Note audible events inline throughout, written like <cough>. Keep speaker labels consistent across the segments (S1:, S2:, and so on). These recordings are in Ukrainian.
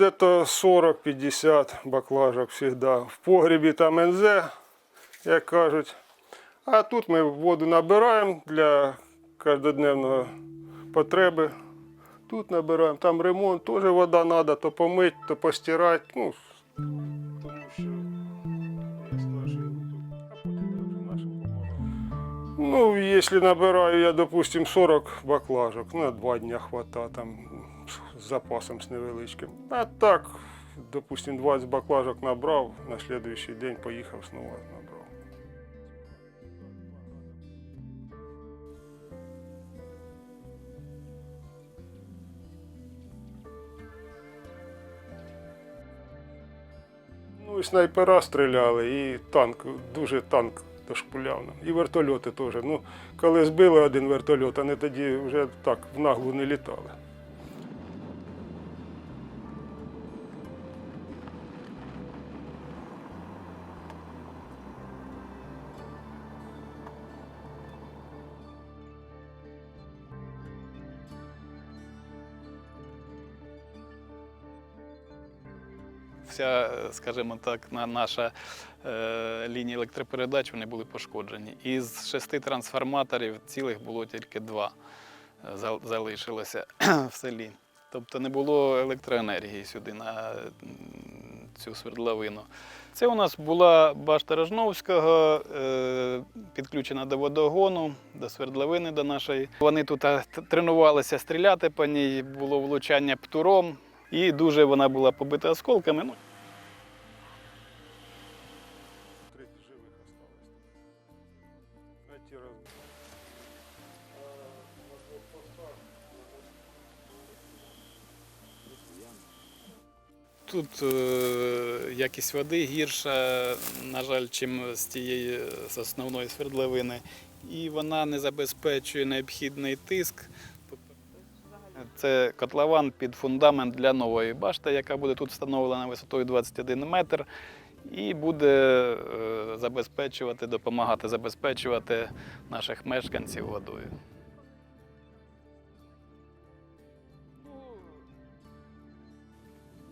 S1: де-то 40-50 баклажок завжди. В погрібі там НЗ, як кажуть. А тут ми воду набираємо для кожнодневної потреби. Тут набираємо, там ремонт, теж вода треба, то помити, то постирати. Ну, тому. Ну, если набираю я, допустим, 40 баклажок, на два дня хватает там з запасом з невеличким. А так, допустим, 20 баклажок набрав, на следующий день поїхав знову набрав. Ну і снайпера стріляли, і танк, дуже танк дошпуляв. І вертольоти теж. Ну, коли збили один вертольот, вони тоді вже так в наглу не літали.
S2: Вся, скажімо так, на- наша е, лінія електропередач вони були пошкоджені. Із шести трансформаторів цілих було тільки два е, залишилося <clears throat> в селі. Тобто не було електроенергії сюди на цю свердловину. Це у нас була башта Рожновського, е, підключена до водогону, до свердловини до нашої. Вони тут тренувалися стріляти по ній, було влучання птуром, і дуже вона була побита осколками. Ну, Тут е, якість води гірша, на жаль, чим з тієї з основної свердловини. І вона не забезпечує необхідний тиск. Це котлован під фундамент для нової башти, яка буде тут встановлена висотою 21 метр, і буде е, забезпечувати, допомагати забезпечувати наших мешканців водою.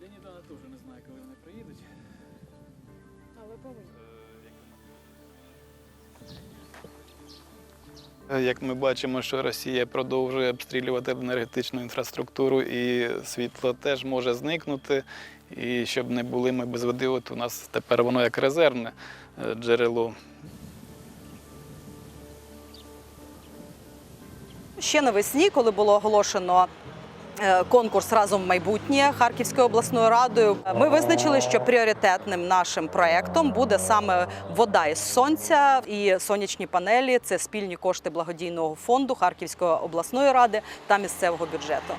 S2: Леонідана теж не знаю, коли вони приїдуть.
S3: Але повинні.
S2: Як ми бачимо, що Росія продовжує обстрілювати енергетичну інфраструктуру, і світло теж може зникнути. І щоб не були ми без води, от у нас тепер воно як резервне е, джерело.
S3: Ще навесні, коли було оголошено конкурс разом майбутнє Харківською обласною радою, ми визначили, що пріоритетним нашим проектом буде саме вода із сонця і сонячні панелі. Це спільні кошти благодійного фонду Харківської обласної ради та місцевого бюджету.